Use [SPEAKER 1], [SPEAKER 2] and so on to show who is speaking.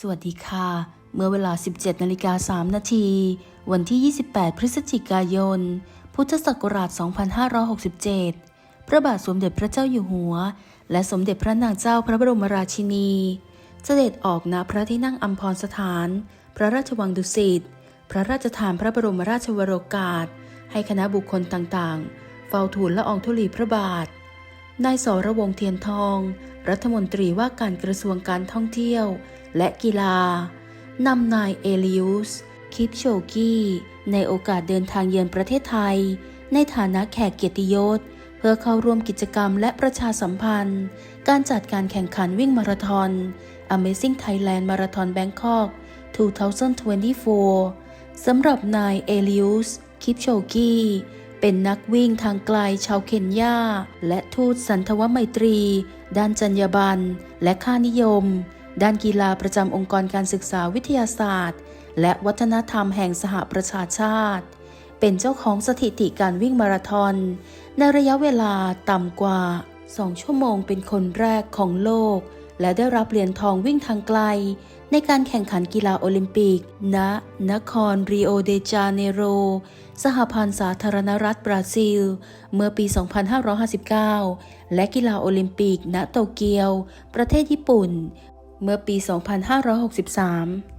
[SPEAKER 1] สวัสดีค่ะ เมื่อเวลา 17นาฬิกา3นาที วันที่ 28 พฤศจิกายน พุทธศักราช 2567 พระบาทสมเด็จพระเจ้าอยู่หัว และสมเด็จพระนางเจ้าพระบรมราชินี เสด็จออกณพระที่นั่งอัมพรสถาน พระราชวังดุสิต พระราชทานพระบรมราชวโรกาส ให้คณะบุคคลต่างๆ เฝ้าทูลละอองธุลีพระบาท นายสรวงเทียนทอง รัฐมนตรีว่าการกระทรวงการท่องเที่ยว และกีฬานำนายเอลิอุส คิปโชกี้ในโอกาสเดินทางเยือนประเทศไทย ในฐานะแขกเกียรติยศ เพื่อเข้าร่วมกิจกรรมและประชาสัมพันธ์ การจัดการแข่งขันวิ่งมาราธอน Amazing Thailand Marathon Bangkok 2024 สำหรับนายเอลิอุส คิปโชกี้ เป็นนักวิ่งทางไกลชาวเคนยา และทูตสันทวไมตรี ด้านจรรยาบรรณและค่านิยม ด้านกีฬาประจำองค์กรการศึกษาวิทยาศาสตร์ และวัฒนธรรมแห่งสหประชาชาติ เป็นเจ้าของสถิติการวิ่งมาราธอนในระยะเวลาต่ำกว่า 2 ชั่วโมงเป็นคนแรกของโลก และได้รับเหรียญทองวิ่งทางไกล ในการแข่งขันกีฬาโอลิมปิก ณ นครริโอเดจาเนโร สหพันธ์สาธารณรัฐบราซิล เมื่อปี 2559 และกีฬาโอลิมปิก ณ โตเกียว ประเทศญี่ปุ่น เมื่อปี 2563